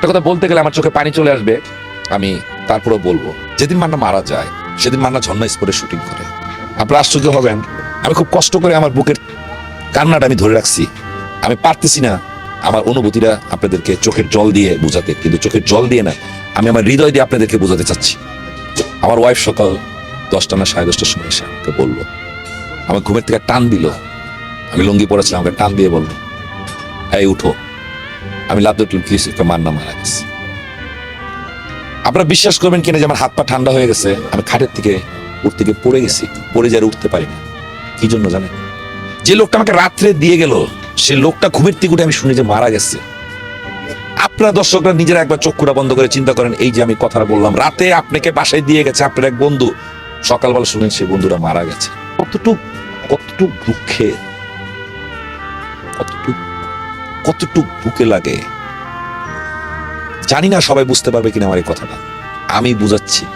একটা কথা বলতে গেলে আমার চোখে পানি চলে আসবে, আমি তারপরেও বলব, যেদিন মান্না মারা যায়, সেদিন মান্না ঝর্ণা স্পোর্টে শুটিং করে। আপনারা আশ্চর্য হবেন, আমি খুব কষ্ট করে আমার বুকের কান্নাটা আমি ধরে রাখছি। আমি পারতেছি না আমার অনুভূতিটা আপনাদেরকে চোখের জল দিয়ে বোঝাতে, কিন্তু চোখের জল দিয়ে না, আমি আমার হৃদয় দিয়ে আপনাদেরকে বোঝাতে চাচ্ছি। আমার ওয়াইফ সকাল দশটা না সাড়ে দশটার সময় এসে আমাকে বলল, আমার ঘুমের থেকে টান দিল। আমি লুঙ্গি পড়েছিলাম আমাকে টান দিয়ে বলল, এই, উঠো। আমি লাভ দেখলাম কি হয়েছে? মার গেছে। আপনারা বিশ্বাস করবেন কিনা যে আমার হাত পা ঠান্ডা হয়ে গেছে, আমি খাটের থেকে উঠতে গিয়ে পড়ে গেছি, পড়ে যারে উঠতে পারি না। কি জন্য জানেন? যে লোকটা আমাকে রাত্রে দিয়ে গেল, সে লোকটা ঘুমের উঠে আমি শুনি যে মারা গেছে। আপনারা দর্শকরা নিজেরা একবার চক্ষুটা বন্ধ করে চিন্তা করেন, এই যে আমি কথাটা বললাম, রাতে আপনাকে বাসায় দিয়ে গেছে আপনার এক বন্ধু, সকালবেলা শুনেন সেই বন্ধুরা মারা গেছে। কতটুক কতটুক দুঃখে, কতটুক কতটুক বুকে লাগে? জানি না সবাই বুঝতে পারবে কিনা আমার এই কথাটা। আমি বুঝাচ্ছি।